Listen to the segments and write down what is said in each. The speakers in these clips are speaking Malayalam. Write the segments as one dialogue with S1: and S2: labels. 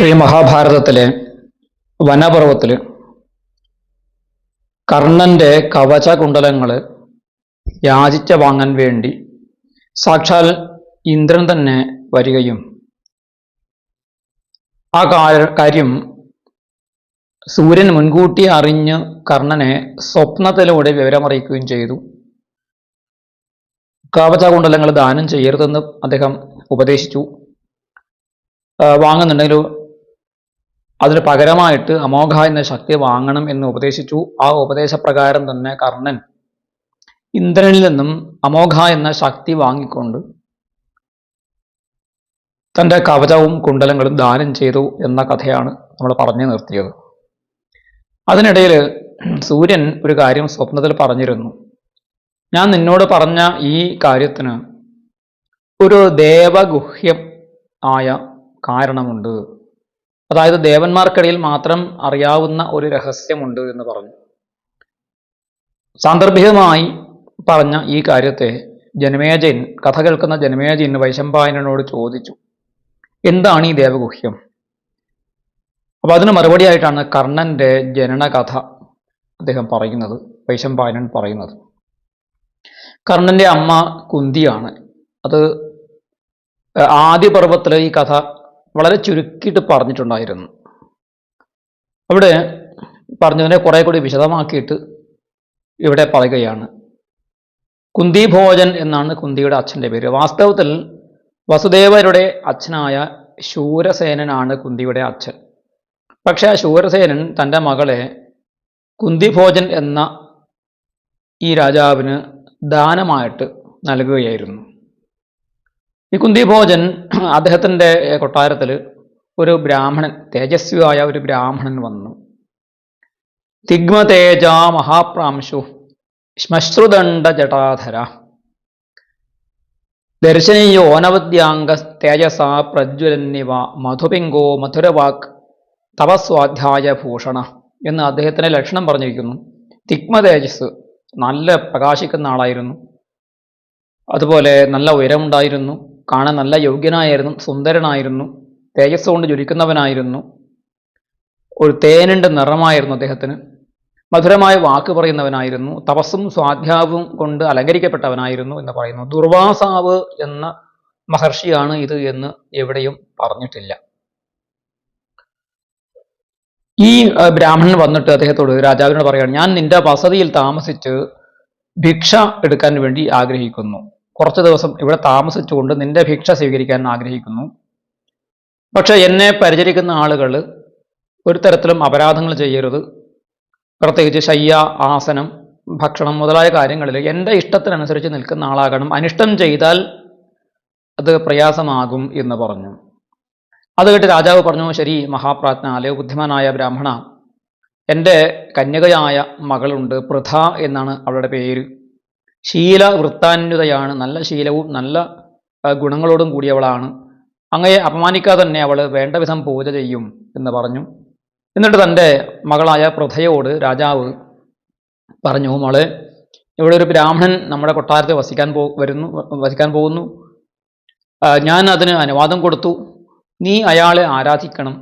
S1: ശ്രീ മഹാഭാരതത്തിലെ വനപർവത്തിൽ കർണന്റെ കവച കുണ്ടലങ്ങൾ യാചിച്ച വാങ്ങാൻ വേണ്ടി സാക്ഷാൽ ഇന്ദ്രൻ തന്നെ വരികയും ആ കാര്യം സൂര്യൻ മുൻകൂട്ടി അറിഞ്ഞ് കർണനെ സ്വപ്നത്തിലൂടെ വിവരമറിയിക്കുകയും ചെയ്തു. കവച കവചകുണ്ടലങ്ങൾ ദാനം ചെയ്യരുതെന്ന് അദ്ദേഹം ഉപദേശിച്ചു. വാങ്ങുന്നുണ്ടെങ്കിൽ അതിന് പകരമായിട്ട് അമോഘ എന്ന ശക്തി വാങ്ങണം എന്ന് ഉപദേശിച്ചു. ആ ഉപദേശപ്രകാരം തന്നെ കർണൻ ഇന്ദ്രനിൽ നിന്നും അമോഘ എന്ന ശക്തി വാങ്ങിക്കൊണ്ട് തന്റെ കവചവും കുണ്ടലങ്ങളും ദാനം ചെയ്തു എന്ന കഥയാണ് നമ്മൾ പറഞ്ഞു നിർത്തിയത്. അതിനിടയിൽ സൂര്യൻ ഒരു കാര്യം സ്വപ്നത്തിൽ പറഞ്ഞിരുന്നു. ഞാൻ നിന്നോട് പറഞ്ഞ ഈ കാര്യത്തിന് ഒരു ദേവഗുഹ്യം ആയ കാരണമുണ്ട്. അതായത് ദേവന്മാർക്കിടയിൽ മാത്രം അറിയാവുന്ന ഒരു രഹസ്യമുണ്ട് എന്ന് പറഞ്ഞു. സാന്ദർഭികമായി പറഞ്ഞ ഈ കാര്യത്തെ ജനമേജയൻ കഥ കേൾക്കുന്ന ജനമേജയൻ വൈശമ്പായനോട് ചോദിച്ചു എന്താണ് ഈ ദേവഗുഹ്യം? അപ്പൊ അതിന് മറുപടിയായിട്ടാണ് കർണന്റെ ജനനകഥ അദ്ദേഹം പറയുന്നത് വൈശമ്പായനൻ പറയുന്നത്. കർണന്റെ അമ്മ കുന്തിയാണ്. അത് ആദ്യ പർവത്തിൽ ഈ കഥ വളരെ ചുരുക്കിയിട്ട് പറഞ്ഞിട്ടുണ്ടായിരുന്നു. അവിടെ പറഞ്ഞതിനെ കുറെ കൂടി വിശദമാക്കിയിട്ട് ഇവിടെ പറയുകയാണ്. കുന്തി ഭോജൻ എന്നാണ് കുന്തിയുടെ അച്ഛന്റെ പേര്. വാസ്തവത്തിൽ വസുദേവരുടെ അച്ഛനായ ശൂരസേനനാണ് കുന്തിയുടെ അച്ഛൻ. പക്ഷെ ആ ശൂരസേനൻ തന്റെ മകളെ കുന്തിഭോജൻ എന്ന ഈ രാജാവിന് ദാനമായിട്ട് നൽകുകയായിരുന്നു. ഈ കുന്തിഭോജൻ അദ്ദേഹത്തിന്റെ കൊട്ടാരത്തിൽ ഒരു ബ്രാഹ്മണൻ തേജസ്വിയായ ഒരു ബ്രാഹ്മണൻ വന്നു. തിഗ്മതേജ മഹാപ്രാംശു ശ്മശ്രുദണ്ഡ ജടാധര. ദർശനീയോ ഓനവദ്യാംഗ തേജസ പ്രജ്വലന്നിവ മധുപിംഗോ മധുരവാക് തപസ്വാധ്യായ ഭൂഷണ എന്ന് അദ്ദേഹത്തിന്റെ ലക്ഷണം പറഞ്ഞിരിക്കുന്നു. തിഗ്മ തേജസ് നല്ല പ്രകാശിക്കുന്ന ആളായിരുന്നു. അതുപോലെ നല്ല ഉയരമുണ്ടായിരുന്നു. കാണാൻ നല്ല യോഗ്യനായിരുന്നു സുന്ദരനായിരുന്നു തേജസ് കൊണ്ട് ജ്വലിക്കുന്നവനായിരുന്നു ഒരു തേനിന്റെ നിറമായിരുന്നു അദ്ദേഹത്തിന്. മധുരമായ വാക്ക് പറയുന്നവനായിരുന്നു തപസ്സും സ്വാധ്യാവും കൊണ്ട് അലങ്കരിക്കപ്പെട്ടവനായിരുന്നു എന്ന് പറയുന്നു. ദുർവാസാവ് എന്ന മഹർഷിയാണ് ഇത് എന്ന് എവിടെയും പറഞ്ഞിട്ടില്ല. ഈ ബ്രാഹ്മണൻ വന്നിട്ട് അദ്ദേഹത്തോട് രാജാവിനോട് പറയുകയാണ് ഞാൻ നിന്റെ വസതിയിൽ താമസിച്ച് ഭിക്ഷ എടുക്കാൻ വേണ്ടി ആഗ്രഹിക്കുന്നു. കുറച്ച് ദിവസം ഇവിടെ താമസിച്ചുകൊണ്ട് നിന്റെ ഭിക്ഷ സ്വീകരിക്കാൻ ആഗ്രഹിക്കുന്നു. പക്ഷെ എന്നെ പരിചരിക്കുന്ന ആളുകൾ ഒരു തരത്തിലും അപരാധങ്ങൾ ചെയ്യരുത്. പ്രത്യേകിച്ച് ശയ്യ ആസനം ഭക്ഷണം മുതലായ കാര്യങ്ങളിൽ എന്റെ ഇഷ്ടത്തിനനുസരിച്ച് നിൽക്കുന്ന ആളാകണം. അനിഷ്ടം ചെയ്താൽ അത് പ്രയാസമാകും എന്ന് പറഞ്ഞു. അത് കേട്ട് രാജാവ് പറഞ്ഞു ശരി മഹാപ്രാജ്ഞ അല്ലെ ബുദ്ധിമാനായ ബ്രാഹ്മണ എന്റെ കന്യകയായ മകളുണ്ട് പൃഥ എന്നാണ് അവളുടെ പേര്. ശീല വൃത്താന്വിതയാണ് നല്ല ശീലവും നല്ല ഗുണങ്ങളോടും കൂടിയവളാണ്. അങ്ങയെ അപമാനിക്കാതെ തന്നെ അവൾ വേണ്ട വിധം പൂജ ചെയ്യും എന്ന് പറഞ്ഞു. എന്നിട്ട് തന്റെ മകളായ പ്രഥയോട് രാജാവ് പറഞ്ഞു മോളെ ഇവിടെ ഒരു ബ്രാഹ്മണൻ നമ്മുടെ കൊട്ടാരത്തിൽ വസിക്കാൻ പോ വരുന്നു വസിക്കാൻ പോകുന്നു. ഞാൻ അതിന് അനുവാദം കൊടുത്തു. നീ അയാളെ ആരാധിക്കണം.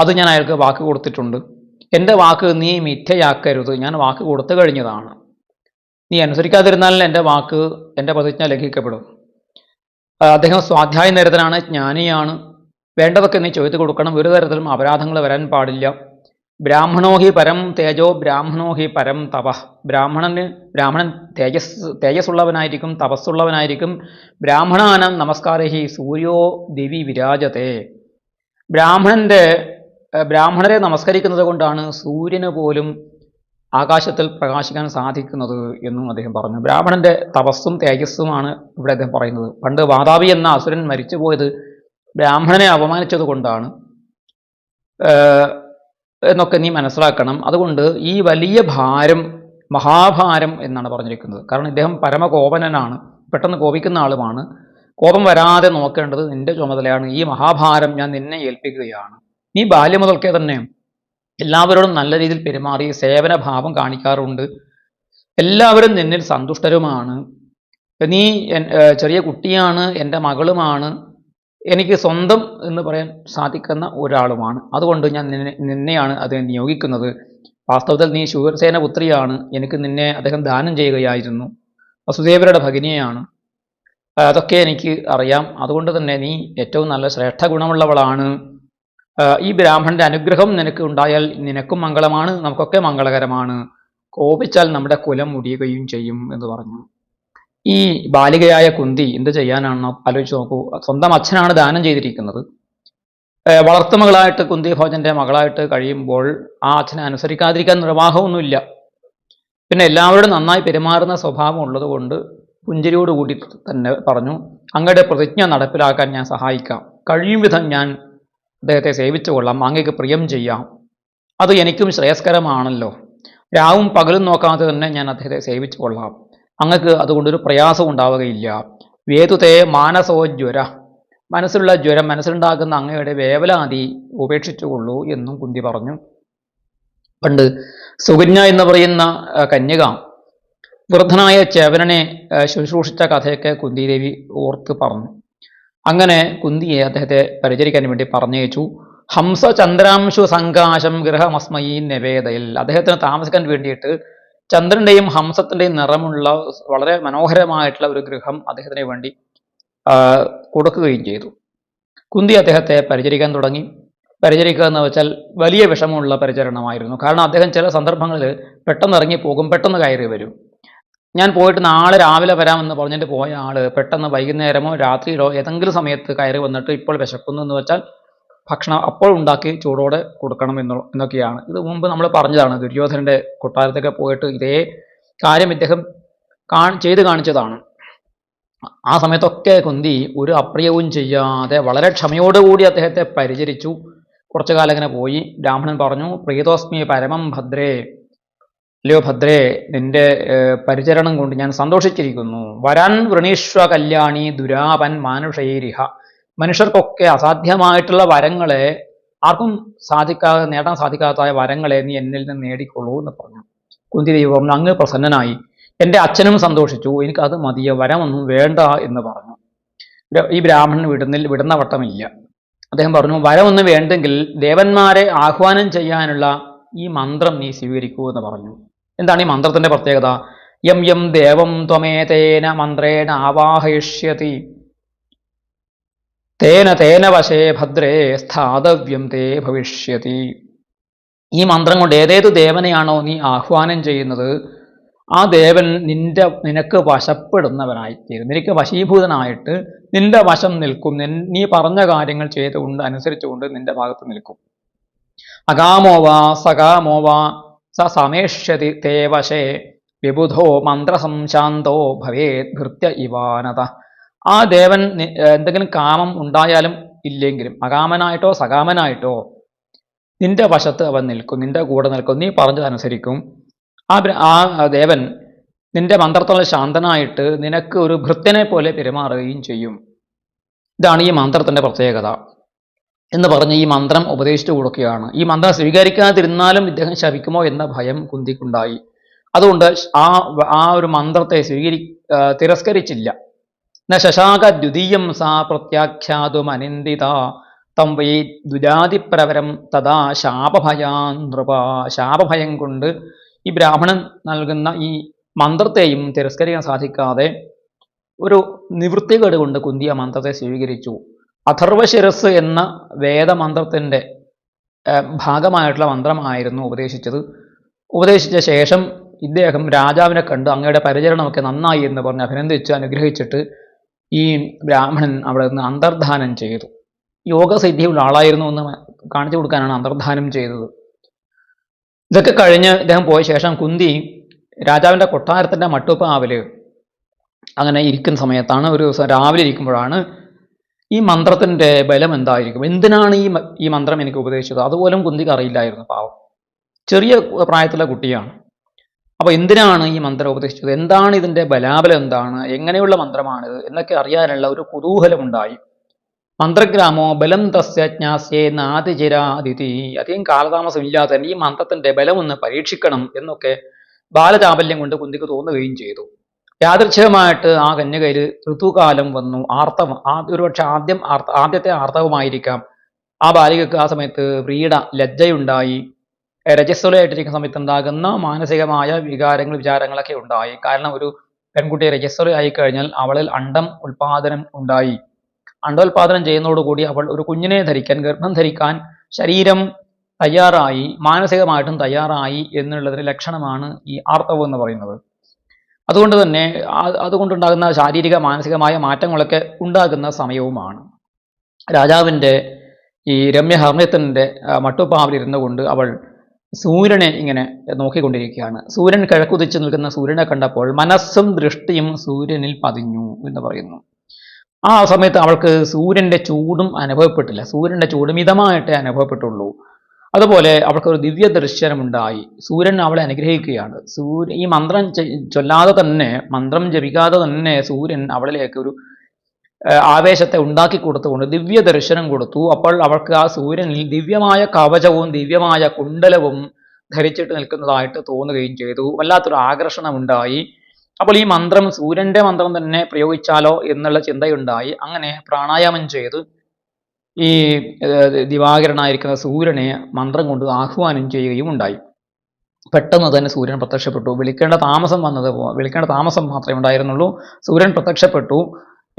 S1: അത് ഞാൻ അയാൾക്ക് വാക്ക് കൊടുത്തിട്ടുണ്ട്. എന്റെ വാക്ക് നീ മിഥ്യയാക്കരുത്. ഞാൻ വാക്ക് കൊടുത്തു കഴിഞ്ഞതാണ്. നീ അനുസരിക്കാതിരുന്നാൽ എന്റെ വാക്ക് എന്റെ പ്രതിജ്ഞ ലംഘിക്കപ്പെടും. അദ്ദേഹം സ്വാധ്യായ നിരതനാണ് ജ്ഞാനിയാണ്. വേണ്ടതൊക്കെ നീ ചോദിച്ചു കൊടുക്കണം. ഒരു തരത്തിലും അപരാധങ്ങൾ വരാൻ പാടില്ല. ബ്രാഹ്മണോ ഹി പരം തേജോ ബ്രാഹ്മണോ ഹി പരം തപ. ബ്രാഹ്മണന് ബ്രാഹ്മണൻ തേജസ് തേജസ്സുള്ളവനായിരിക്കും തപസ്സുള്ളവനായിരിക്കും. ബ്രാഹ്മണാനം നമസ്കാര ഹി സൂര്യോ ദിവി വിരാജത്തെ. ബ്രാഹ്മണന്റെ ബ്രാഹ്മണരെ നമസ്കരിക്കുന്നത് കൊണ്ടാണ് സൂര്യന് പോലും ആകാശത്തിൽ പ്രകാശിക്കാൻ സാധിക്കുന്നത് എന്നും അദ്ദേഹം പറഞ്ഞു. ബ്രാഹ്മണന്റെ തപസ്സും തേജസ്സുമാണ് ഇവിടെ അദ്ദേഹം പറയുന്നത്. പണ്ട് വാതാവി എന്ന അസുരൻ മരിച്ചുപോയത് ബ്രാഹ്മണനെ അപമാനിച്ചത് കൊണ്ടാണ്. എന്നൊക്കെ നീ മനസ്സിലാക്കണം. അതുകൊണ്ട് ഈ വലിയ ഭാരം മഹാഭാരം എന്നാണ് പറഞ്ഞിരിക്കുന്നത്. കാരണം ഇദ്ദേഹം പരമകോപനനാണ്. പെട്ടെന്ന് കോപിക്കുന്ന ആളുമാണ്. കോപം വരാതെ നോക്കേണ്ടത് നിന്റെ ചുമതലയാണ്. ഈ മഹാഭാരം ഞാൻ നിന്നെ ഏൽപ്പിക്കുകയാണ്. നീ ബാല്യം മുതൽക്കേ തന്നെ എല്ലാവരോടും നല്ല രീതിയിൽ പെരുമാറി സേവനഭാവം കാണിക്കാറുണ്ട്. എല്ലാവരും നിന്നിൽ സന്തുഷ്ടരുമാണ്. നീ ചെറിയ കുട്ടിയാണ് എന്റെ മകളുമാണ് എനിക്ക് സ്വന്തം എന്ന് പറയാൻ സാധിക്കുന്ന ഒരാളുമാണ്. അതുകൊണ്ട് ഞാൻ നിന്നെ നിന്നെയാണ് അതിനെ നിയോഗിക്കുന്നത്. വാസ്തവത്തിൽ നീ ശൂരസേന പുത്രിയാണ് എനിക്ക് നിന്നെ അദ്ദേഹം ദാനം ചെയ്യുകയായിരുന്നു. വസുദേവരുടെ ഭഗിനിയാണ് അതൊക്കെ എനിക്ക് അറിയാം. അതുകൊണ്ട് തന്നെ നീ ഏറ്റവും നല്ല ശ്രേഷ്ഠ ഗുണമുള്ളവളാണ് ഈ ബ്രാഹ്മണന്റെ അനുഗ്രഹം നിനക്ക് ഉണ്ടായാൽ നിനക്കും മംഗളമാണ് നമുക്കൊക്കെ മംഗളകരമാണ്. കോപിച്ചാൽ നമ്മുടെ കുലം മുടിയുകയും ചെയ്യും എന്ന് പറഞ്ഞു. ഈ ബാലികയായ കുന്തി എന്ത് ചെയ്യാനാണ്? ആലോചിച്ച് നോക്കൂ. സ്വന്തം അച്ഛനാണ് ദാനം ചെയ്തിരിക്കുന്നത്. വളർത്തു വളർത്തുമകളായിട്ട് കുന്തി ഭോജന്റെ മകളായിട്ട് കഴിയുമ്പോൾ ആ അച്ഛനെ അനുസരിക്കാതിരിക്കാൻ നിർവാഹമൊന്നുമില്ല. പിന്നെ എല്ലാവരോടും നന്നായി പെരുമാറുന്ന സ്വഭാവം ഉള്ളതുകൊണ്ട് പുഞ്ചിരിയോടുകൂടി തന്നെ പറഞ്ഞു അങ്ങയുടെ പ്രതിജ്ഞ നടപ്പിലാക്കാൻ ഞാൻ സഹായിക്കാം. കഴിയും വിധം ഞാൻ അദ്ദേഹത്തെ സേവിച്ചു കൊള്ളാം അങ്ങേക്ക് പ്രിയം ചെയ്യാം. അത് എനിക്കും ശ്രേയസ്കരമാണല്ലോ. രാവും പകലും നോക്കാതെ തന്നെ ഞാൻ അദ്ദേഹത്തെ സേവിച്ചു കൊള്ളാം. അങ്ങക്ക് അതുകൊണ്ടൊരു പ്രയാസം ഉണ്ടാവുകയില്ല. വേതുതേ മാനസോ ജ്വര. മനസ്സിലുള്ള ജ്വരം മനസ്സിലുണ്ടാകുന്ന അങ്ങയുടെ വേവലാതി ഉപേക്ഷിച്ചുകൊള്ളൂ എന്നും കുന്തി പറഞ്ഞു. പണ്ട് സുകന്യ എന്ന് പറയുന്ന കന്യക വൃദ്ധനായ ചേവനനെ ശുശ്രൂഷിച്ച കഥയൊക്കെ കുന്തിദേവി ഓർത്ത് പറഞ്ഞു. അങ്ങനെ കുന്തിയെ അദ്ദേഹത്തെ പരിചരിക്കാൻ വേണ്ടി പറഞ്ഞയച്ചു. ഹംസ ചന്ദ്രാംശു സംകാശം ഗ്രഹമസ്മയീ നിവേദയിൽ. അദ്ദേഹത്തിന് താമസിക്കാൻ വേണ്ടിയിട്ട് ചന്ദ്രന്റെയും ഹംസത്തിന്റെയും നിറമുള്ള വളരെ മനോഹരമായിട്ടുള്ള ഒരു ഗൃഹം അദ്ദേഹത്തിന് വേണ്ടി കൊടുക്കുകയും ചെയ്തു. കുന്തി അദ്ദേഹത്തെ പരിചരിക്കാൻ തുടങ്ങി. പരിചരിക്കുക എന്ന് വെച്ചാൽ വലിയ വിഷമമുള്ള പരിചരണമായിരുന്നു. കാരണം അദ്ദേഹം ചില സന്ദർഭങ്ങളിൽ പെട്ടെന്ന് ഇറങ്ങി പോകും പെട്ടെന്ന് കയറി വരും. ഞാൻ പോയിട്ട് നാളെ രാവിലെ വരാമെന്ന് പറഞ്ഞിട്ട് പോയ ആൾ പെട്ടെന്ന് വൈകുന്നേരമോ രാത്രിയിലോ ഏതെങ്കിലും സമയത്ത് കയറി വന്നിട്ട് ഇപ്പോൾ വിശക്കുന്നു എന്ന് വെച്ചാൽ ഭക്ഷണം അപ്പോൾ ഉണ്ടാക്കി ചൂടോടെ കൊടുക്കണം എന്നുള്ള എന്നൊക്കെയാണ്. ഇത് മുമ്പ് നമ്മൾ പറഞ്ഞതാണ് ദുര്യോധനന്റെ കൊട്ടാരത്തൊക്കെ പോയിട്ട് ഇതേ കാര്യം ഇദ്ദേഹം കാ ചെയ്ത് കാണിച്ചതാണ്. ആ സമയത്തൊക്കെ കുന്തി ഒരു അപ്രിയവും ചെയ്യാതെ വളരെ ക്ഷമയോടുകൂടി അദ്ദേഹത്തെ പരിചരിച്ചു. കുറച്ചു കാലം ഇങ്ങനെ പോയി. ബ്രാഹ്മണൻ പറഞ്ഞു പ്രീതോസ്മി പരമം ഭദ്രേ അല്ലയോ ഭദ്രേ നിന്റെ പരിചരണം കൊണ്ട് ഞാൻ സന്തോഷിച്ചിരിക്കുന്നു. വരാൻ വൃണീശ്വ കല്യാണി ദുരാപൻ മാനുഷൈരിഹ. മനുഷ്യർക്കൊക്കെ അസാധ്യമായിട്ടുള്ള വരങ്ങളെ ആർക്കും സാധിക്കാതെ നേടാൻ സാധിക്കാത്ത വരങ്ങളെ നീ എന്നിൽ നിന്ന് നേടിക്കൊള്ളൂ എന്ന് പറഞ്ഞു. കുന്തിദേവി പറഞ്ഞു അങ്ങ് പ്രസന്നനായി. എന്റെ അച്ഛനും സന്തോഷിച്ചു. എനിക്ക് അത് മതിയ. വരമൊന്നും വേണ്ട എന്ന് പറഞ്ഞു. ഈ ബ്രാഹ്മണൻ വിടുന്നിൽ വിടുന്ന വട്ടമില്ല. അദ്ദേഹം പറഞ്ഞു വരമൊന്നും വേണ്ടെങ്കിൽ ദേവന്മാരെ ആഹ്വാനം ചെയ്യാനുള്ള ഈ മന്ത്രം നീ സ്വീകരിക്കൂ എന്ന് പറഞ്ഞു. എന്താണ് ഈ മന്ത്രത്തിന്റെ പ്രത്യേകത? യം യം ദേവം ത്വമേതേന മന്ത്രേണ ആവാഹയിഷ്യതി. തേന തേന വശേ ഭദ്രേ സ്ഥാതവ്യം തേ ഭവിഷ്യതി. ഈ മന്ത്രം കൊണ്ട് ഏതേത് ദേവനെയാണോ നീ ആഹ്വാനം ചെയ്യുന്നത് ആ ദേവൻ നിന്റെ നിനക്ക് വശപ്പെടുന്നവനായി തീരും നിനക്ക് വശീഭൂതനായിട്ട് നിന്റെ വശം നിൽക്കും. നീ പറഞ്ഞ കാര്യങ്ങൾ ചെയ്തുകൊണ്ട് അനുസരിച്ചുകൊണ്ട് നിന്റെ ഭാഗത്ത് നിൽക്കും. അകാമോ വാ സകാമോ വാ സ സമേഷ്യതി തേ വിബുധോ മന്ത്രസംശാന്തോ ഭവേത് ഭൃത്യ ഇവാനത. ആ ദേവൻ എന്തെങ്കിലും കാമം ഉണ്ടായാലും ഇല്ലെങ്കിലും അകാമനായിട്ടോ സകാമനായിട്ടോ നിന്റെ വശത്ത് അവൻ നിൽക്കും നിന്റെ കൂടെ നിൽക്കും നീ പറഞ്ഞതനുസരിക്കും. ആ ആ ദേവൻ നിന്റെ മന്ത്രത്തോളം ശാന്തനായിട്ട് നിനക്ക് ഒരു ഭൃത്യനെ പോലെ പെരുമാറുകയും ചെയ്യും. ഇതാണ് ഈ മന്ത്രത്തിന്റെ പ്രത്യേകത. എന്ന് പറഞ്ഞ് ഈ മന്ത്രം ഉപദേശിച്ചു കൊടുക്കുകയാണ്. ഈ മന്ത്രം സ്വീകരിക്കാതിരുന്നാലും ഇദ്ദേഹം ശപിക്കുമോ എന്ന ഭയം കുന്തിക്കുണ്ടായി. അതുകൊണ്ട് ആ ആ ഒരു മന്ത്രത്തെ സ്വീകരി തിരസ്കരിച്ചില്ല. ന ശശാക ദ്വിതീയം സാ പ്രത്യാഖ്യാതുമനിന്ദിത തം വൈ ദുജാതിപ്രവരം തഥാ ശാപഭയാ നൃപ. ശാപഭയം കൊണ്ട് ഈ ബ്രാഹ്മണൻ നൽകുന്ന ഈ മന്ത്രത്തെയും തിരസ്കരിക്കാൻ സാധിക്കാതെ ഒരു നിവൃത്തികേട് കൊണ്ട് കുന്തി ആ മന്ത്രത്തെ സ്വീകരിച്ചു. അഥർവശിരസ് എന്ന വേദമന്ത്രത്തിന്റെ ഭാഗമായിട്ടുള്ള മന്ത്രമായിരുന്നു ഉപദേശിച്ചത്. ഉപദേശിച്ച ശേഷം ഇദ്ദേഹം രാജാവിനെ കണ്ട് അങ്ങയുടെ പരിചരണമൊക്കെ നന്നായി എന്ന് പറഞ്ഞ് അഭിനന്ദിച്ച് അനുഗ്രഹിച്ചിട്ട് ഈ ബ്രാഹ്മണൻ അവിടെ നിന്ന് അന്തർധാനം ചെയ്തു. യോഗസിദ്ധിയുള്ള ആളായിരുന്നു എന്ന് കാണിച്ചു കൊടുക്കാനാണ് അന്തർധാനം ചെയ്തത്. ഇതൊക്കെ കഴിഞ്ഞ് ഇദ്ദേഹം പോയ ശേഷം കുന്തി രാജാവിന്റെ കൊട്ടാരത്തിന്റെ മട്ടുപ്പാവിൽ അങ്ങനെ ഇരിക്കുന്ന സമയത്താണ് ഒരു ദിവസം രാവിലെ ഇരിക്കുമ്പോഴാണ് ഈ മന്ത്രത്തിന്റെ ബലം എന്തായിരിക്കും എന്തിനാണ് ഈ ഈ മന്ത്രം എനിക്ക് ഉപദേശിച്ചത്? അതുപോലും കുന്തിക്ക് അറിയില്ലായിരുന്നു പാവം. ചെറിയ പ്രായത്തിലെ കുട്ടിയാണ്. അപ്പോൾ എന്തിനാണ് ഈ മന്ത്രം ഉപദേശിച്ചത്? എന്താണ് ഇതിന്റെ ബലാബലം എന്താണ്? എങ്ങനെയുള്ള മന്ത്രമാണിത് എന്നൊക്കെ അറിയാനുള്ള ഒരു കുതൂഹലമുണ്ടായി. മന്ത്രഗ്രാമോ ബലം തസ്യജ്ഞാസ്യേ നാതിചിരാതിഥി അധികം കാലതാമസമില്ലാതെ ഈ മന്ത്രത്തിന്റെ ബലമൊന്ന് പരീക്ഷിക്കണം എന്നൊക്കെ ബാലചാബല്യം കൊണ്ട് കുന്തിക്ക് തോന്നുകയും ചെയ്തു. യാദൃച്ഛികമായിട്ട് ആ കന്യകയിൽ ഋതുകാലം വന്നു. ആർത്തവം ആ ഒരുപക്ഷെ ആദ്യം ആദ്യത്തെ ആർത്തവമായിരിക്കാം. ആ ബാലികക്ക് ആ സമയത്ത് വ്രീഡ ലജ്ജയുണ്ടായി. രജസ്വലയായിട്ടിരിക്കുന്ന സമയത്ത് ഉണ്ടാകുന്ന മാനസികമായ വികാരങ്ങൾ വിചാരങ്ങളൊക്കെ ഉണ്ടായി. കാരണം ഒരു പെൺകുട്ടി രജസ്വലയായി കഴിഞ്ഞാൽ അവളിൽ അണ്ടം ഉൽപാദനം ഉണ്ടായി. അണ്ടോൽപാദനം ചെയ്യുന്നതോടുകൂടി അവൾ ഒരു കുഞ്ഞിനെ ധരിക്കാൻ ഗർഭം ധരിക്കാൻ ശരീരം തയ്യാറായി മാനസികമായിട്ടും തയ്യാറായി എന്നുള്ളതിന് ലക്ഷണമാണ് ഈ ആർത്തവം എന്ന് പറയുന്നത്. അതുകൊണ്ട് തന്നെ അതുകൊണ്ടുണ്ടാകുന്ന ശാരീരിക മാനസികമായ മാറ്റങ്ങളൊക്കെ ഉണ്ടാകുന്ന സമയവുമാണ്. രാജാവിന്റെ ഈ രമ്യ ഹർണയത്തിന്റെ മട്ടുപ്പാവിലിരുന്നു കൊണ്ട് അവൾ സൂര്യനെ ഇങ്ങനെ നോക്കിക്കൊണ്ടിരിക്കുകയാണ്. സൂര്യൻ കിഴക്കുതിച്ച് നിൽക്കുന്ന സൂര്യനെ കണ്ടപ്പോൾ മനസ്സും ദൃഷ്ടിയും സൂര്യനിൽ പതിഞ്ഞു എന്ന് പറയുന്നു. ആ സമയത്ത് അവൾക്ക് സൂര്യന്റെ ചൂടും അനുഭവപ്പെട്ടില്ല. സൂര്യന്റെ ചൂട് മിതമായിട്ടേ അനുഭവപ്പെട്ടുള്ളൂ. അതുപോലെ അവൾക്ക് ഒരു ദിവ്യ ദർശനമുണ്ടായി സൂര്യൻ അവളെ അനുഗ്രഹിക്കുകയാണ്. സൂര്യ ഈ മന്ത്രം ചൊല്ലാതെ തന്നെ മന്ത്രം ജപിക്കാതെ തന്നെ സൂര്യൻ അവളിലേക്ക് ഒരു ആവേശത്തെ ഉണ്ടാക്കി കൊടുത്തുകൊണ്ട് ദിവ്യ ദർശനം കൊടുത്തു. അപ്പോൾ അവൾക്ക് ആ സൂര്യനിൽ ദിവ്യമായ കവചവും ദിവ്യമായ കുണ്ടലവും ധരിച്ചിട്ട് നിൽക്കുന്നതായിട്ട് തോന്നുകയും ചെയ്തു. വല്ലാത്തൊരു ആകർഷണം ഉണ്ടായി അപ്പോൾ ഈ മന്ത്രം സൂര്യന്റെ മന്ത്രം തന്നെ പ്രയോഗിച്ചാലോ എന്നുള്ള ചിന്തയുണ്ടായി. അങ്ങനെ പ്രാണായാമം ചെയ്ത്. ഈ ദിവാകരനായിരിക്കുന്ന സൂര്യനെ മന്ത്രം കൊണ്ട് ആഹ്വാനം ചെയ്യുകയും ഉണ്ടായി. പെട്ടെന്ന് തന്നെ സൂര്യൻ പ്രത്യക്ഷപ്പെട്ടു. വിളിക്കേണ്ട താമസം വന്നത് വിളിക്കേണ്ട താമസം മാത്രമേ ഉണ്ടായിരുന്നുള്ളൂ. സൂര്യൻ പ്രത്യക്ഷപ്പെട്ടു.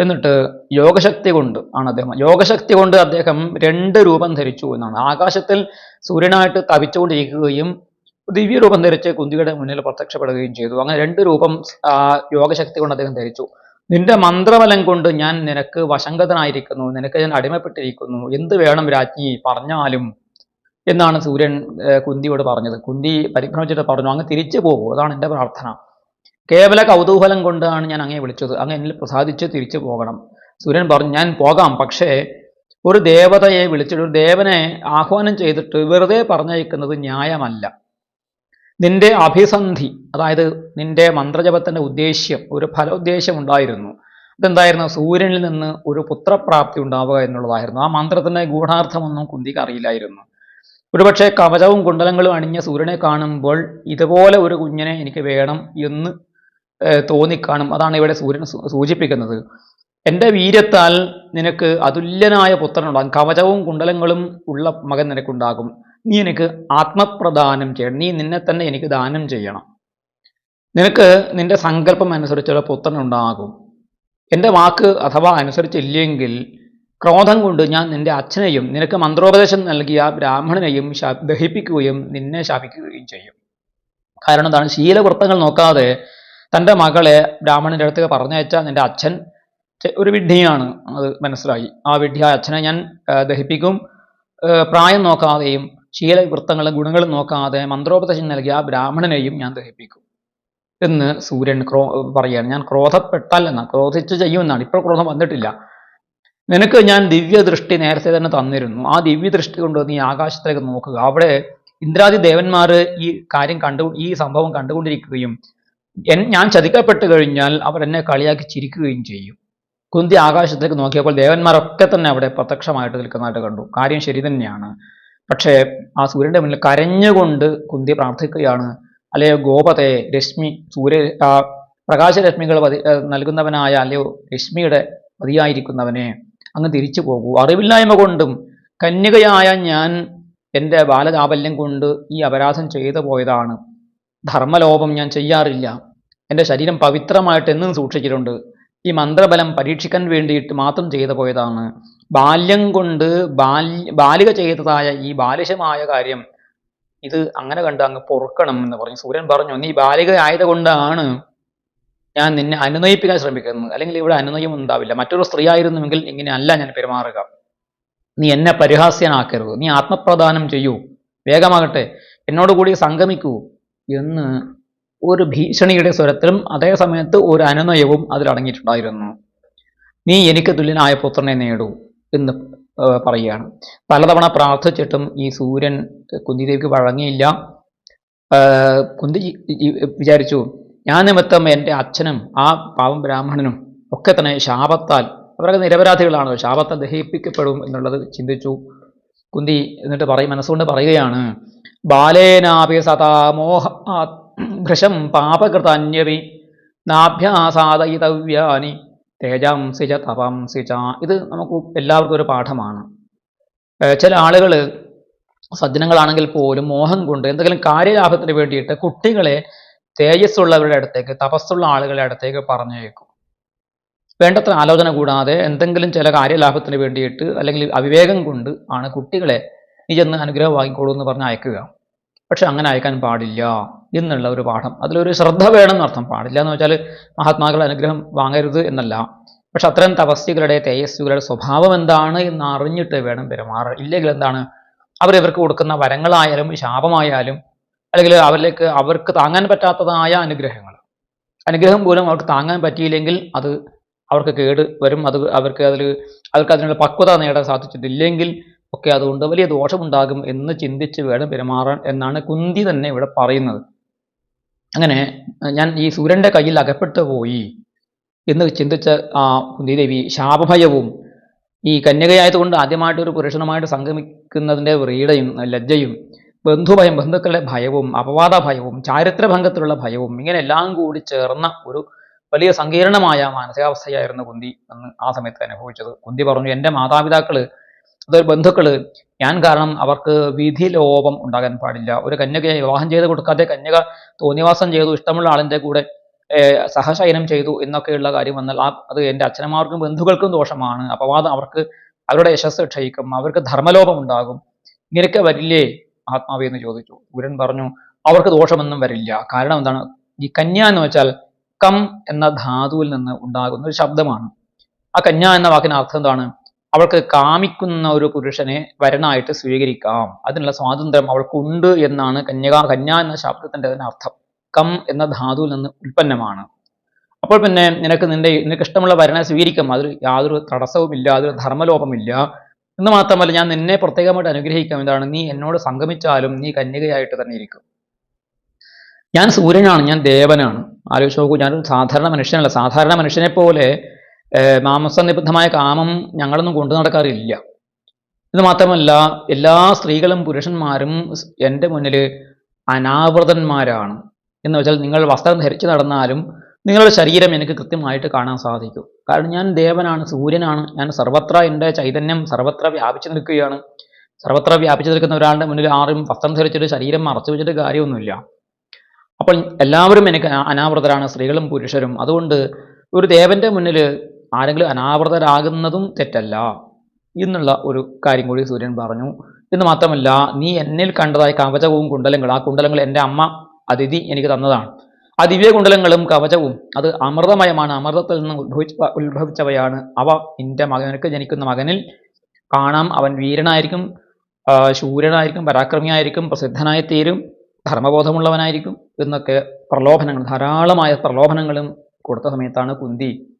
S1: എന്നിട്ട് യോഗശക്തി കൊണ്ട് ആണ് അദ്ദേഹം യോഗശക്തി കൊണ്ട് അദ്ദേഹം രണ്ട് രൂപം ധരിച്ചു എന്നാണ്. ആകാശത്തിൽ സൂര്യനായിട്ട് തപിച്ചുകൊണ്ടിരിക്കുകയും ദിവ്യരൂപം ധരിച്ച് കുന്തിയുടെ മുന്നിൽ പ്രത്യക്ഷപ്പെടുകയും ചെയ്തു. അങ്ങനെ രണ്ട് രൂപം യോഗശക്തി കൊണ്ട് അദ്ദേഹം ധരിച്ചു. നിന്റെ മന്ത്രബലം കൊണ്ട് ഞാൻ നിനക്ക് വശങ്കതനായിരിക്കുന്നു നിനക്ക് ഞാൻ അടിമപ്പെട്ടിരിക്കുന്നു. എന്ത് വേണം രാജ്ഞി? പറഞ്ഞാലും എന്നാണ് സൂര്യൻ കുന്തിയോട് പറഞ്ഞത്. കുന്തി പരിഭ്രമിച്ചിട്ട് പറഞ്ഞു അങ്ങ് തിരിച്ചു പോകൂ. അതാണ് എന്റെ പ്രാർത്ഥന. കേവല കൗതൂഹലം കൊണ്ടാണ് ഞാൻ അങ്ങേ വിളിച്ചത്. അങ്ങ് എന്നിൽ പ്രസാദിച്ച് തിരിച്ചു പോകണം. സൂര്യൻ പറഞ്ഞു ഞാൻ പോകാം. പക്ഷേ ഒരു ദേവതയെ വിളിച്ചിട്ട് ഒരു ദേവനെ ആഹ്വാനം ചെയ്തിട്ട് വെറുതെ പറഞ്ഞയക്കുന്നത് ന്യായമല്ല. നിന്റെ അഭിസന്ധി അതായത് നിന്റെ മന്ത്രജപത്തിന്റെ ഉദ്ദേശ്യം ഒരു ഫലോദ്ദേശം ഉണ്ടായിരുന്നു. അതെന്തായിരുന്നു? സൂര്യനിൽ നിന്ന് ഒരു പുത്രപ്രാപ്തി ഉണ്ടാവുക എന്നുള്ളതായിരുന്നു. ആ മന്ത്രത്തിന്റെ ഗൂഢാർത്ഥമൊന്നും കുന്തിക്ക് അറിയില്ലായിരുന്നു. ഒരുപക്ഷെ കവചവും കുണ്ടലങ്ങളും അണിഞ്ഞ സൂര്യനെ കാണുമ്പോൾ ഇതുപോലെ ഒരു കുഞ്ഞിനെ എനിക്ക് വേണം എന്ന് തോന്നിക്കാണും. അതാണ് ഇവിടെ സൂര്യൻ സൂചിപ്പിക്കുന്നത്. എന്റെ വീര്യത്താൽ നിനക്ക് അതുല്യനായ പുത്രനുണ്ടാകും. കവചവും കുണ്ടലങ്ങളും ഉള്ള മകൻ നിനക്കുണ്ടാകും. നീ എനിക്ക് ആത്മപ്രദാനം ചെയ്യണം. നീ നിന്നെ തന്നെ എനിക്ക് ദാനം ചെയ്യണം. നിനക്ക് നിന്റെ സങ്കല്പം അനുസരിച്ചുള്ള പുത്രൻ ഉണ്ടാകും. എന്റെ വാക്ക് അഥവാ അനുസരിച്ചില്ലെങ്കിൽ ക്രോധം കൊണ്ട് ഞാൻ നിന്റെ അച്ഛനെയും നിനക്ക് മന്ത്രോപദേശം നൽകിയ ബ്രാഹ്മണനെയും ദഹിപ്പിക്കുകയും നിന്നെ ശാപിക്കുകയും ചെയ്യും. കാരണം എന്താണ്? ശീലവൃത്തങ്ങൾ നോക്കാതെ തന്റെ മകളെ ബ്രാഹ്മണന്റെ അടുത്ത് പറഞ്ഞയച്ച നിന്റെ അച്ഛൻ ഒരു വിഡ്ഢിയാണ്. അത് മനസ്സിലായി. ആ വിഡ്ഢിയായ അച്ഛനെ ഞാൻ ദഹിപ്പിക്കും. പ്രായം നോക്കാതെയും ശീലവൃത്തങ്ങളും ഗുണങ്ങളും നോക്കാതെ മന്ത്രോപദേശം നൽകിയ ആ ബ്രാഹ്മണനെയും ഞാൻ ദഹിപ്പിക്കും. എന്ന് സൂര്യൻ ക്രോ പറയാണ് ഞാൻ ക്രോധപ്പെട്ടാൽ എന്നാ? ക്രോധിച്ച് ചെയ്യുമെന്നാണ്. ഇപ്പോൾ ക്രോധം വന്നിട്ടില്ല. നിനക്ക് ഞാൻ ദിവ്യ ദൃഷ്ടി നേരത്തെ തന്നെ തന്നിരുന്നു. ആ ദിവ്യ ദൃഷ്ടി കൊണ്ട് നീ ആകാശത്തിലേക്ക് നോക്കുക. അവിടെ ഇന്ദ്രാദി ദേവന്മാർ ഈ കാര്യം കണ്ടു ഈ സംഭവം കണ്ടുകൊണ്ടിരിക്കുകയും ഞാൻ ചതിക്കപ്പെട്ട് കഴിഞ്ഞാൽ അവർ എന്നെ കളിയാക്കി ചിരിക്കുകയും ചെയ്യും. കുന്തി ആകാശത്തേക്ക് നോക്കിയപ്പോൾ ദേവന്മാരൊക്കെ തന്നെ അവിടെ പ്രത്യക്ഷമായിട്ട് നിൽക്കുന്നതായിട്ട് കണ്ടു. കാര്യം ശരി തന്നെയാണ്. പക്ഷേ ആ സൂര്യന്റെ മുന്നിൽ കരഞ്ഞുകൊണ്ട് കുന്തി പ്രാർത്ഥിക്കുകയാണ്. അല്ലയോ ഗോപതേ രശ്മി സൂര്യ പ്രകാശരശ്മികൾ പതി നൽകുന്നവനായ അല്ലയോ രശ്മിയുടെ പതിയായിരിക്കുന്നവനെ അങ്ങ് തിരിച്ചു പോകൂ. അറിവില്ലായ്മ കൊണ്ടും കന്യകയായ ഞാൻ എന്റെ ബാലചാബല്യം കൊണ്ട് ഈ അപരാധം ചെയ്തു പോയതാണ്. ധർമ്മലോപം ഞാൻ ചെയ്യാറില്ല. എന്റെ ശരീരം പവിത്രമായിട്ട് എന്നും സൂക്ഷിച്ചിട്ടുണ്ട്. ഈ മന്ത്രബലം പരീക്ഷിക്കാൻ വേണ്ടിയിട്ട് മാത്രം ചെയ്തു പോയതാണ്. ബാല്യം കൊണ്ട് ബാലിക ചെയ്തതായ ഈ ബാലിശമായ കാര്യം ഇത് അങ്ങനെ കണ്ട് അങ്ങ് പൊറുക്കണം എന്ന് പറഞ്ഞു. സൂര്യൻ പറഞ്ഞു നീ ബാലിക ആയതുകൊണ്ടാണ് ഞാൻ നിന്നെ അനുനയിപ്പിക്കാൻ ശ്രമിക്കുന്നത്. അല്ലെങ്കിൽ ഇവിടെ അനുനയം ഉണ്ടാവില്ല. മറ്റൊരു സ്ത്രീ ആയിരുന്നുവെങ്കിൽ ഇങ്ങനെ അല്ല ഞാൻ പെരുമാറുക. നീ എന്നെ പരിഹാസ്യനാക്കരുത്. നീ ആത്മപ്രദാനം ചെയ്യൂ. വേഗമാകട്ടെ. എന്നോട് കൂടി സംഗമിക്കൂ. എന്ന് ഒരു ഭീഷണിയുടെ സ്വരത്തിലും അതേ സമയത്ത് ഒരു അനുനയവും അതിലടങ്ങിയിട്ടുണ്ടായിരുന്നു നീ എനിക്ക് തുല്യനായ പുത്രനെ നേടൂ എന്ന് പറയുകയാണ്. പലതവണ പ്രാർത്ഥിച്ചിട്ടും ഈ സൂര്യൻ കുന്തിദേവിക്ക് വഴങ്ങിയില്ല. കുന്തി വിചാരിച്ചു ഞാൻ നിമിത്തം എന്റെ അച്ഛനും ആ പാവം ബ്രാഹ്മണനും ഒക്കെ തന്നെ ശാപത്താൽ അവരൊക്കെ നിരപരാധികളാണ് ശാപത്താൽ ദഹിപ്പിക്കപ്പെടും എന്നുള്ളത് ചിന്തിച്ചു. കുന്തി എന്നിട്ട് പറയും മനസ്സുകൊണ്ട് പറയുകയാണ് ബാലേനാപി സദാ മോഹ ഭൃശം പാപകൃതാന്യവി നാഭ്യാസാദയിതവ്യാനി തേജാംസി ച തപംസി ഇത് നമുക്ക് എല്ലാവർക്കും ഒരു പാഠമാണ്. ചില ആളുകൾ സജ്ജനങ്ങളാണെങ്കിൽ പോലും മോഹം കൊണ്ട് എന്തെങ്കിലും കാര്യലാഭത്തിന് വേണ്ടിയിട്ട് കുട്ടികളെ തേജസ്സുള്ളവരുടെ അടുത്തേക്ക് തപസ്സുള്ള ആളുകളുടെ അടുത്തേക്ക് പറഞ്ഞേക്കും വേണ്ടത്ര ആലോചന കൂടാതെ എന്തെങ്കിലും ചില കാര്യലാഭത്തിന് വേണ്ടിയിട്ട് അല്ലെങ്കിൽ അവിവേകം കൊണ്ട് ആണ് കുട്ടികളെ നീ ചെന്ന് അനുഗ്രഹം വാങ്ങിക്കോളൂ എന്ന് പറഞ്ഞ് അയക്കുക. പക്ഷെ അങ്ങനെ അയക്കാൻ പാടില്ല. എന്നുള്ള ഒരു പാഠം. അതിലൊരു ശ്രദ്ധ വേണം എന്നർത്ഥം പാടില്ല എന്ന് വെച്ചാൽ മഹാത്മാക്കളുടെ അനുഗ്രഹം വാങ്ങരുത് എന്നല്ല. പക്ഷെ അത്തരം തപസ്യകളുടെ തേജസ്വികളുടെ സ്വഭാവം എന്താണ് എന്ന് അറിഞ്ഞിട്ട് വേണം പെരുമാറ ഇല്ലെങ്കിൽ എന്താണ്? അവരിവർക്ക് കൊടുക്കുന്ന വരങ്ങളായാലും ശാപമായാലും അല്ലെങ്കിൽ അവരിലേക്ക് അവർക്ക് താങ്ങാൻ പറ്റാത്തതായ അനുഗ്രഹങ്ങൾ. അനുഗ്രഹം പോലും അവർക്ക് താങ്ങാൻ പറ്റിയില്ലെങ്കിൽ അത് അവർക്ക് കേട് വരും. അത് അവർക്ക് അതിൽ അവർക്ക് അതിനുള്ള പക്വത നേടാൻ സാധിച്ചിട്ടില്ലെങ്കിൽ ഒക്കെ അതുകൊണ്ട് വലിയ ദോഷമുണ്ടാകും എന്ന് ചിന്തിച്ച് വേണം പെരുമാറാൻ എന്നാണ് കുന്തി തന്നെ ഇവിടെ പറയുന്നത്. അങ്ങനെ ഞാൻ ഈ സൂര്യന്റെ കയ്യിൽ അകപ്പെട്ടു പോയി എന്ന് ചിന്തിച്ച ആ കുന്തിദേവി ശാപഭയവും ഈ കന്യകയായതുകൊണ്ട് ആദ്യമായിട്ട് ഒരു പുരുഷനുമായിട്ട് സംഗമിക്കുന്നതിന്റെ വ്രീഡയും ലജ്ജയും ബന്ധുഭയം ബന്ധുക്കളുടെ ഭയവും അപവാദ ഭയവും ചാരിത്രഭംഗത്തിലുള്ള ഭയവും ഇങ്ങനെ എല്ലാം കൂടി ചേർന്ന ഒരു വലിയ സങ്കീർണമായ മാനസികാവസ്ഥയായിരുന്നു കുന്തി എന്ന് ആ സമയത്ത് അനുഭവിച്ചത്. കുന്തി പറഞ്ഞു എന്റെ മാതാപിതാക്കൾ അതൊരു ബന്ധുക്കൾ ഞാൻ കാരണം അവർക്ക് വിധിലോപം ഉണ്ടാകാൻ പാടില്ല. ഒരു കന്യകയെ വിവാഹം ചെയ്ത് കൊടുക്കാതെ കന്യക തോന്നിവാസം ചെയ്തു ഇഷ്ടമുള്ള ആളിന്റെ കൂടെ സഹശയനം ചെയ്തു എന്നൊക്കെയുള്ള കാര്യം വന്നാൽ ആ അത് എന്റെ അച്ഛനമാർക്കും ബന്ധുക്കൾക്കും ദോഷമാണ്. അപവാദം അവർക്ക് അവരുടെ യശസ് ക്ഷയിക്കും. അവർക്ക് ധർമ്മലോപം ഉണ്ടാകും. ഇങ്ങനെയൊക്കെ വരില്ലേ? ആത്മാവേ എന്ന് ചോദിച്ചു. ഗുരൻ പറഞ്ഞു അവർക്ക് ദോഷമൊന്നും വരില്ല. കാരണം എന്താണ്? ഈ കന്യ എന്ന് വെച്ചാൽ കം എന്ന ധാതുവിൽ നിന്ന് ഉണ്ടാകുന്ന ഒരു ശബ്ദമാണ്. ആ കന്യ എന്ന വാക്കിന് അർത്ഥം എന്താണ്? അവൾക്ക് കാമിക്കുന്ന ഒരു പുരുഷനെ വരനായിട്ട് സ്വീകരിക്കാം. അതിനുള്ള സ്വാതന്ത്ര്യം അവൾക്കുണ്ട് എന്നാണ് കന്യക കന്യ എന്ന ശബ്ദത്തിന്റെ തന്നെ അർത്ഥം കം എന്ന ധാതുവിൽ നിന്ന് ഉൽപ്പന്നമാണ്. അപ്പോൾ പിന്നെ നിനക്ക് നിന്റെ നിനക്ക് ഇഷ്ടമുള്ള വരനെ സ്വീകരിക്കാം. അതിൽ യാതൊരു തടസ്സവുമില്ല അതൊരു ധർമ്മലോപമില്ല. എന്ന് മാത്രമല്ല ഞാൻ നിന്നെ പ്രത്യേകമായിട്ട് അനുഗ്രഹിക്കാം. എന്താണ് നീ എന്നോട് സംഗമിച്ചാലും നീ കന്യകയായിട്ട് തന്നെ ഇരിക്കും. ഞാൻ സൂര്യനാണ് ഞാൻ ദേവനാണ്. ആലോചിച്ച് നോക്കൂ ഞാനൊരു സാധാരണ മനുഷ്യനല്ല. സാധാരണ മനുഷ്യനെ പോലെ മാംസനിബദ്ധമായ കാമം ഞങ്ങളൊന്നും കൊണ്ടു നടക്കാറില്ല. ഇത് മാത്രമല്ല എല്ലാ സ്ത്രീകളും പുരുഷന്മാരും എന്റെ മുന്നിൽ അനാവൃതന്മാരാണ്. എന്ന് വെച്ചാൽ നിങ്ങൾ വസ്ത്രം ധരിച്ചു നടന്നാലും നിങ്ങളുടെ ശരീരം എനിക്ക് കൃത്യമായിട്ട് കാണാൻ സാധിക്കും. കാരണം ഞാൻ ദേവനാണ് സൂര്യനാണ് ഞാൻ സർവത്ര എന്റെ ചൈതന്യം സർവത്ര വ്യാപിച്ചു നിൽക്കുകയാണ്. സർവത്ര വ്യാപിച്ചു നിൽക്കുന്ന ഒരാളുടെ മുന്നിൽ ആരും വസ്ത്രം ധരിച്ചിട്ട് ശരീരം മറച്ചു വെച്ചിട്ട് കാര്യമൊന്നുമില്ല. അപ്പോൾ എല്ലാവരും എനിക്ക് അനാ- അനാവൃതരാണ് സ്ത്രീകളും പുരുഷരും. അതുകൊണ്ട് ഒരു ദേവന്റെ മുന്നിൽ ആരെങ്കിലും അനാവൃതരാകുന്നതും തെറ്റല്ല എന്നുള്ള ഒരു കാര്യം കൂടി സൂര്യൻ പറഞ്ഞു. എന്ന് മാത്രമല്ല നീ എന്നിൽ കണ്ടതായ കവചവും കുണ്ടലങ്ങൾ ആ കുണ്ടലങ്ങൾ എന്റെ അമ്മ അതിഥി എനിക്ക് തന്നതാണ്. ആ ദിവ്യ കുണ്ടലങ്ങളും കവചവും അത് അമൃതമയമാണ്. അമൃതത്തിൽ നിന്ന് ഉത്ഭവിച്ച ഉത്ഭവിച്ചവയാണ് അവ. നിന്റെ മകനക്ക് ജനിക്കുന്ന മകനിൽ കാണാം. അവൻ വീരനായിരിക്കും ശൂരനായിരിക്കും പരാക്രമിയായിരിക്കും പ്രസിദ്ധനായി തീരും ധർമ്മബോധമുള്ളവനായിരിക്കും എന്നൊക്കെ പ്രലോഭനങ്ങൾ ധാരാളമായ പ്രലോഭനങ്ങളും കൊടുത്ത സമയത്താണ് കുന്തി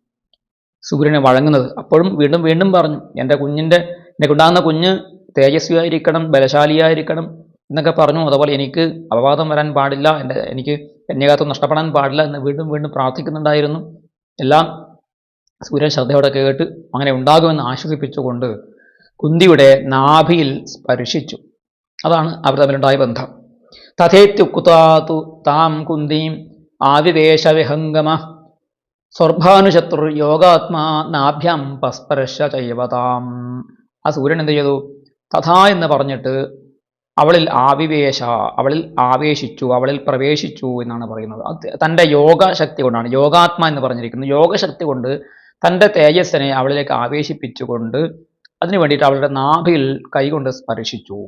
S1: സൂര്യനെ വഴങ്ങുന്നത്. അപ്പോഴും വീണ്ടും വീണ്ടും പറഞ്ഞു എന്റെ കുഞ്ഞിന്റെ എനിക്കുണ്ടാകുന്ന കുഞ്ഞ് തേജസ്വിയായിരിക്കണം ബലശാലിയായിരിക്കണം എന്നൊക്കെ പറഞ്ഞു. അതുപോലെ എനിക്ക് അപവാദം വരാൻ പാടില്ല എന്റെ എനിക്ക് കന്യകാത്വം നഷ്ടപ്പെടാൻ പാടില്ല എന്ന് വീണ്ടും വീണ്ടും പ്രാർത്ഥിക്കുന്നുണ്ടായിരുന്നു. എല്ലാം സൂര്യൻ ശ്രദ്ധയോടെ കേട്ട് അങ്ങനെ ഉണ്ടാകുമെന്ന് ആശ്വസിപ്പിച്ചുകൊണ്ട് കുന്തിയുടെ നാഭിയിൽ സ്പർശിച്ചു. അതാണ് അവർ തമ്മിലുണ്ടായ ബന്ധം. തഥേത്യുക്താതു താം കുന്തിയും ആവിവേശ വിഹംഗമ സ്വർഭാനുശത്രു യോഗാത്മാ നാഭ്യം പസ്പരശ ചൈവതാം. ആ സൂര്യൻ എന്ത് ചെയ്തു? തഥാ എന്ന് പറഞ്ഞിട്ട് അവളിൽ ആവിവേശ അവളിൽ ആവേശിച്ചു അവളിൽ പ്രവേശിച്ചു എന്നാണ് പറയുന്നത്. തന്റെ യോഗശക്തി കൊണ്ടാണ്. യോഗാത്മ എന്ന് പറഞ്ഞിരിക്കുന്നത് യോഗശക്തി കൊണ്ട് തന്റെ തേജസ്സിനെ അവളിലേക്ക് ആവേശിപ്പിച്ചുകൊണ്ട് അതിനു വേണ്ടിയിട്ട് അവളുടെ നാഭിയിൽ കൈകൊണ്ട് സ്പർശിച്ചു.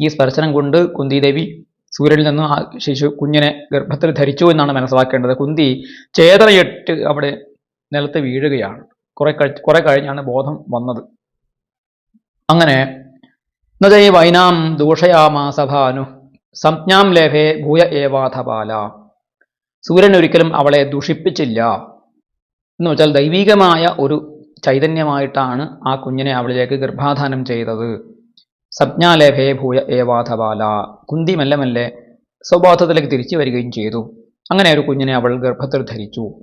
S1: ഈ സ്പർശനം കൊണ്ട് കുന്തിദേവി സൂര്യനിൽ നിന്ന് ആ ശിശു കുഞ്ഞിനെ ഗർഭത്തിൽ ധരിച്ചു എന്നാണ് മനസ്സിലാക്കേണ്ടത്. കുന്തി ചേതറയിട്ട് അവിടെ നിലത്ത് വീഴുകയാണ്. കുറെ കഴി കുറെ കഴിഞ്ഞാണ് ബോധം വന്നത്. അങ്ങനെ നദൈ വൈനാം ദൂഷയാമാസഭാനു സംജ്ഞാം ലേഭേ ഭൂയ ഏവാധപാല. സൂര്യൻ ഒരിക്കലും അവളെ ദുഷിപ്പിച്ചില്ല. എന്ന് വെച്ചാൽ ദൈവികമായ ഒരു ചൈതന്യമായിട്ടാണ് ആ കുഞ്ഞിനെ അവളിലേക്ക് ഗർഭാധാനം ചെയ്തത്. സംജ്ഞാലേഭേ ഭൂയ ഏവാഥബാല കുന്തി മെല്ലെ മെല്ലെ സ്വബോധത്തിലേക്ക് തിരിച്ചു വരികയും ചെയ്തു. അങ്ങനെ ഒരു കുഞ്ഞിനെ അവൾ ഗർഭത്തിൽ ധരിച്ചു.